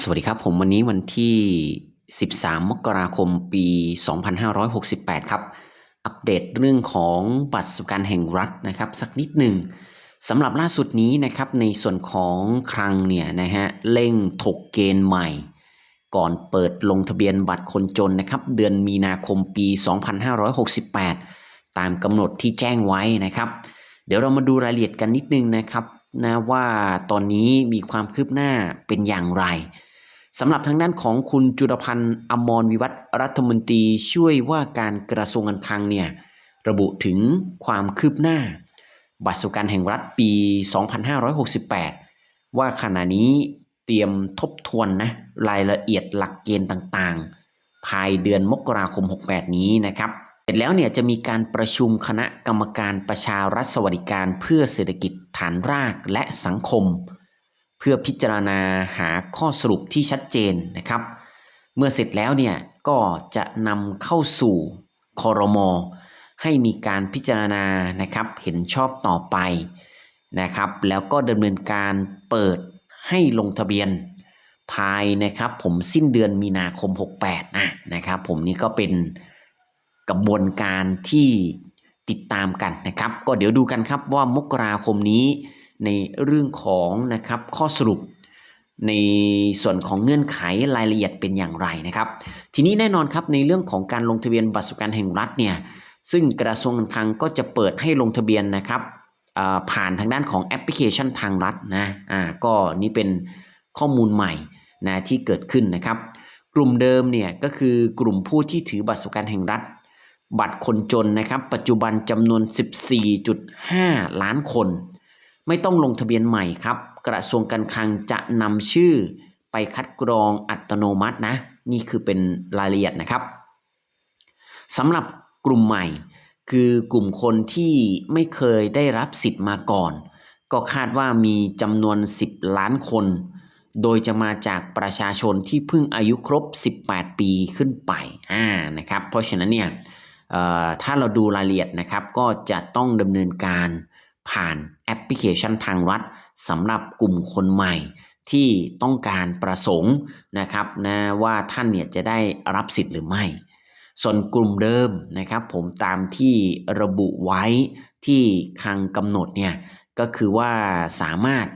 สวัสดีครับผมวันนี้วันที่ 13 มกราคมปี 2568 ครับ อัปเดตเรื่องของบัตรสวัสดิการแห่งรัฐนะครับ สักนิดหนึ่งสำหรับล่าสุดนี้นะครับในส่วนของคลังเนี่ยนะฮะเร่งถกเกณฑ์ใหม่ ก่อนเปิดลงทะเบียนบัตรคนจนนะครับ เดือนมีนาคมปี 2568 ตามกำหนดที่แจ้งไว้นะครับ เดี๋ยวเรามาดูรายละเอียดกันนิดนึงนะครับ นะว่าตอนนี้มีความคืบหน้าเป็นอย่างไรสำหรับทางด้านของคุณจุลพันธ์อมรวิวัฒน์รัฐมนตรีช่วยว่าการกระทรวงการคลังเนี่ยระบุถึงความคืบหน้า บัตรสวัสดิการแห่งรัฐปี 2568 ว่าขณะนี้เตรียมทบทวนนะรายละเอียดหลักเกณฑ์ต่างๆ ภายเดือนมกราคม 68 นี้นะครับ เสร็จแล้วเนี่ยจะมีการประชุมคณะกรรมการประชารัฐสวัสดิการเพื่อเศรษฐกิจฐานรากและสังคม เพื่อพิจารณาหาข้อสรุปที่ชัดเจนนะครับ เมื่อเสร็จแล้วเนี่ยก็จะนำเข้าสู่คอรมอให้มีการพิจารณานะครับเห็นชอบต่อไปนะครับ แล้วก็ดำเนินการเปิดให้ลงทะเบียนภายนะครับผมสิ้นเดือนมีนาคม 68นะนะครับผมนี่ก็เป็น กระบวนการที่ติดตามกันนะครับ ก็เดี๋ยวดูกันครับว่ามกราคมนี้ในเรื่องของนะครับข้อสรุปในส่วนของเงื่อนไขรายละเอียดเป็นอย่างไรนะครับ ทีนี้แน่นอนครับในเรื่องของการลงทะเบียนบัตรสวัสดิการแห่งรัฐเนี่ยซึ่งกระทรวงการคลังก็จะเปิดให้ลงทะเบียนนะครับผ่านทางด้านของแอปพลิเคชันทางรัฐนะอ่าก็นี่เป็นข้อมูลใหม่นะที่เกิดขึ้นนะครับ กลุ่มเดิมเนี่ยก็คือกลุ่มผู้ที่ถือบัตรสวัสดิการแห่งรัฐ บัตรคนจนนะครับ ปัจจุบันจำนวน 14.5 ล้านคน ไม่ต้องลงทะเบียนใหม่ครับ กระทรวงการคลังจะนำชื่อไปคัดกรองอัตโนมัตินะ นี่คือเป็นรายละเอียดนะครับสำหรับกลุ่มใหม่ คือกลุ่มคนที่ไม่เคยได้รับสิทธิ์มาก่อน ก็คาดว่ามีจำนวน 10 ล้านคน โดยจะมาจากประชาชนที่เพิ่งอายุครบ 18 ปีขึ้นไปอ่านะครับ เพราะฉะนั้นเนี่ย ถ้าเราดูรายละเอียดนะครับ ก็จะต้องดำเนินการผ่านแอปพลิเคชันทางรัฐสำหรับกลุ่มคนใหม่ที่ต้องการประสงค์นะครับนะว่าท่านเนี่ยจะได้รับสิทธิ์หรือไม่ ส่วนกลุ่มเดิมนะครับ ผมตามที่ระบุไว้ที่คลังกำหนดเนี่ยก็คือว่าสามารถ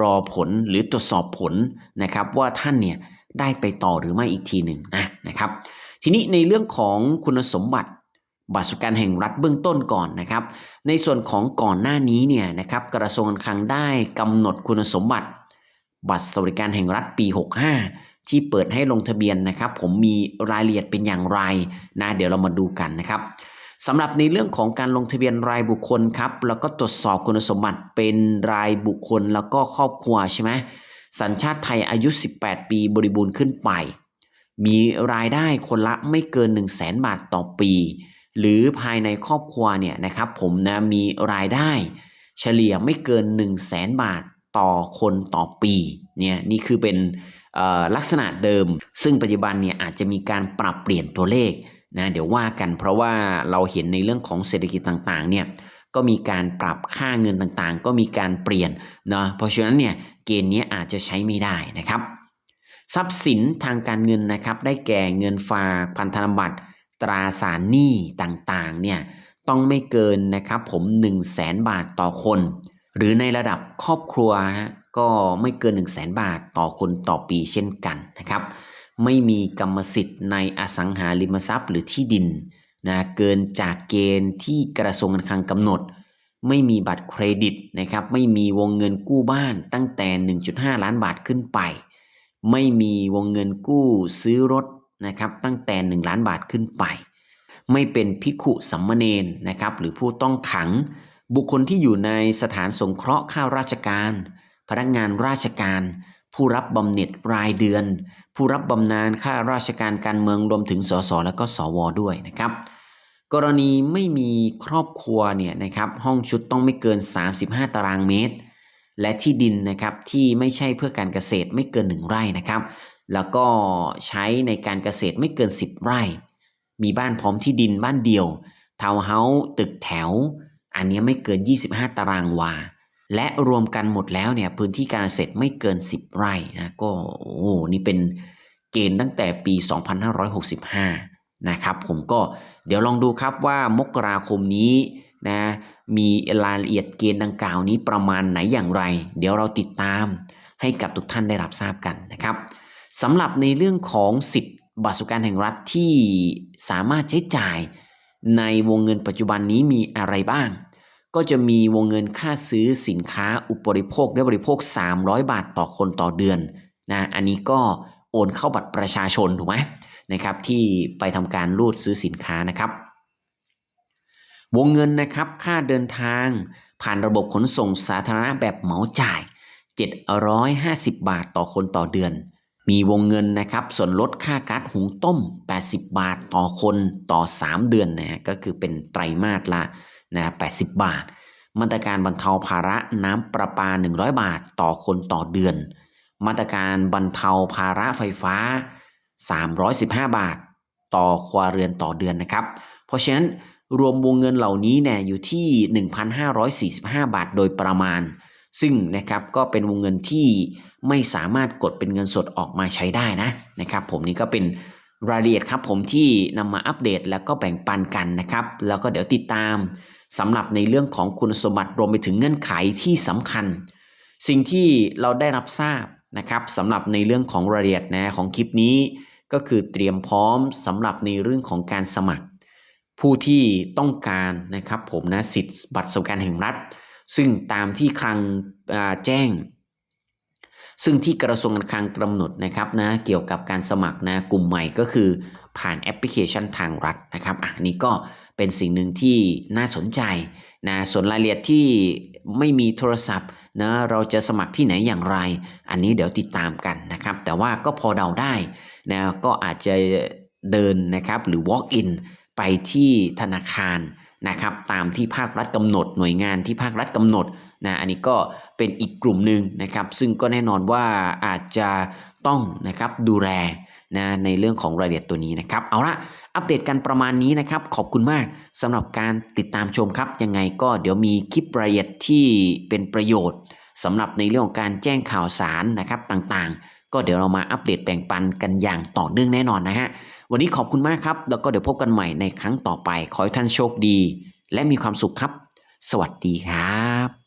รอผลหรือตรวจสอบผลนะครับ ว่าท่านเนี่ยได้ไปต่อหรือไม่อีกทีหนึ่งนะนะครับ ทีนี้ในเรื่องของคุณสมบัติ บัตรสวัสดิการแห่งรัฐเบื้องต้นก่อนนะครับ ในส่วนของก่อนหน้านี้เนี่ยนะครับกระทรวงการคลังได้กำหนดคุณสมบัติ บัตรสวัสดิการแห่งรัฐปี 65 ที่เปิดให้ลงทะเบียนนะครับ ผมมีรายละเอียดเป็นอย่างไรนะเดี๋ยวเรามาดูกันนะครับสำหรับในเรื่องของการลงทะเบียนรายบุคคลครับแล้วก็ตรวจสอบคุณสมบัติเป็นรายบุคคลแล้วก็ครอบครัวใช่ไหมสัญชาติไทยอายุ 18 ปีบริบูรณ์ขึ้นไป มีรายได้คนละไม่เกิน 1 0 0 0 0แบาทต่อปี หรือภายในครอบครัวเนี่ยนะครับผมนะมีรายได้เฉลี่ยไม่เกิน 1 0 0 0 0แบาทต่อคนต่อปีเนี่ยนี่คือเป็นลักษณะเดิม ซึ่งปัจจุบันเนี่ยอาจจะมีการปรับเปลี่ยนตัวเลขนะเดี๋ยวว่ากันเพราะว่าเราเห็นในเรื่องของเศรษฐกิจต่างๆเนี่ยก็มีการปรับค่าเงินต่างๆ ก็มีการเปลี่ยนเนาะเพราะฉะนั้นเนี่ยเกณฑ์นี้อาจจะใช้ไม่ได้นะครับ ทรัพย์สินทางการเงินนะครับได้แก่เงินฝากพันธบัตร ตราสารหนี้ต่างๆเนี่ยต้องไม่เกินนะครับผม 1 0 0 0 0แสนบาทต่อคน หรือในระดับครอบครัวนะก็ไม่เกิน 1 0 0 0 0แสนบาทต่อคนต่อปีเช่นกันนะครับ ไม่มีกรรมสิทธิ์ในอสังหาริมทรัพย์ หรือที่ดินนะเกินจากเกณฑ์ที่กระทรวงการคลังกำหนด ไม่มีบัตรเครดิตนะครับไม่มีวงเงินกู้บ้านตั้งแต่ 1.5 ล้านบาทขึ้นไป ไม่มีวงเงินกู้ซื้อรถ นะครับตั้งแต่ 1 ล้านบาทขึ้นไป ไม่เป็นภิกขุสัมมเนนนะครับหรือผู้ต้องขัง บุคคลที่อยู่ในสถานสงเคราะห์ข้าราชการ พนักงานราชการ ผู้รับบำเหน็จรายเดือน ผู้รับบำนาญข้าราชการการเมืองรวมถึงสสและก็สวด้วยนะครับกรณีไม่มีครอบครัวเนี่ยนะครับห้องชุดต้องไม่เกิน 35 ตารางเมตร และที่ดินนะครับที่ไม่ใช่เพื่อการเกษตรไม่เกิน 1 ไร่นะครับ แล้วก็ใช้ในการเกษตรไม่เกิน 10 ไร่ มีบ้านพร้อมที่ดินบ้านเดียวทาวน์เฮาส์ตึกแถว อันนี้ไม่เกิน 25 ตารางวา และรวมกันหมดแล้วเนี่ยพื้นที่การเกษตรไม่เกิน 10 ไร่นะก็โอ้โหนี่เป็นเกณฑ์ตั้งแต่ปี 2565 นะครับผมก็เดี๋ยวลองดูครับว่ามกราคมนี้นะมีรายละเอียดเกณฑ์ดังกล่าวนี้ประมาณไหนอย่างไร เดี๋ยวเราติดตามให้กับทุกท่านได้รับทราบกันนะครับ สำหรับในเรื่องของสิทธิ์บัตรสวัสดิการแห่งรัฐที่สามารถใช้จ่ายในวงเงินปัจจุบันนี้มีอะไรบ้าง ก็จะมีวงเงินค่าซื้อสินค้าอุปโภคและบริโภค 300 บาทต่อคนต่อเดือนนะอันนี้ก็โอนเข้าบัตรประชาชนถูกไหมนะครับที่ไปทำการรูดซื้อสินค้านะครับ วงเงินนะครับค่าเดินทางผ่านระบบขนส่งสาธารณะแบบเหมาจ่าย 750 บาทต่อคนต่อเดือน มีวงเงินนะครับ ส่วนลดค่าก๊าซหุงต้ม 80 บาทต่อคนต่อ 3 เดือนนะก็คือเป็นไตรมาสละนะ80 บาท มาตรการบรรเทาภาระน้ำประปา 100 บาทต่อคนต่อเดือน มาตรการบรรเทาภาระไฟฟ้า 315 บาท ต่อครัวเรือนต่อเดือนนะครับ เพราะฉะนั้นรวมวงเงินเหล่านี้เนี่ยอยู่ที่ 1,545 บาทโดยประมาณ ซึ่งนะครับก็เป็นวงเงินที่ไม่สามารถกดเป็นเงินสดออกมาใช้ได้นะนะครับ ผมนี่ก็เป็นรายละเอียดครับผมที่นำมาอัปเดตแล้วก็แบ่งปันกันนะครับ แล้วก็เดี๋ยวติดตามสำหรับในเรื่องของคุณสมบัติรวมไปถึงเงื่อนไขที่สำคัญ สิ่งที่เราได้รับทราบนะครับสำหรับในเรื่องของรายละเอียดนะของคลิปนี้ ก็คือเตรียมพร้อมสำหรับในเรื่องของการสมัคร ผู้ที่ต้องการนะครับผมนะสิทธิ์บัตรสวัสดิการแห่งรัฐ ซึ่งตามที่คลังแจ้ง ซึ่งที่กระทรวงการคลังกำหนดนะครับนะเกี่ยวกับการสมัครนะกลุ่มใหม่ก็คือผ่านแอปพลิเคชันทางรัฐนะครับอะอันนี้ก็เป็นสิ่งหนึ่งที่น่าสนใจนะส่วนรายละเอียดที่ไม่มีโทรศัพท์นะเราจะสมัครที่ไหนอย่างไร อันนี้เดี๋ยวติดตามกันนะครับ แต่ว่าก็พอเดาได้นะก็อาจจะเดินนะครับหรือ walk in ไปที่ธนาคาร นะครับตามที่ภาครัฐกำหนด หน่วยงานที่ภาครัฐกำหนดนะอันนี้ก็เป็นอีกกลุ่มหนึ่งนะครับซึ่งก็แน่นอนว่าอาจจะต้องนะครับดูแลนะในเรื่องของรายละเอียดตัวนี้นะครับ เอาละอัปเดตกันประมาณนี้นะครับ ขอบคุณมากสำหรับการติดตามชมครับ ยังไงก็เดี๋ยวมีคลิปรายละเอียดที่เป็นประโยชน์สำหรับในเรื่องของการแจ้งข่าวสารนะครับต่างๆ ก็เดี๋ยวเรามาอัปเดตแบ่งปันกันอย่างต่อเนื่องแน่นอนนะฮะ วันนี้ขอบคุณมากครับ แล้วก็เดี๋ยวพบกันใหม่ในครั้งต่อไป ขอให้ท่านโชคดี และมีความสุขครับ สวัสดีครับ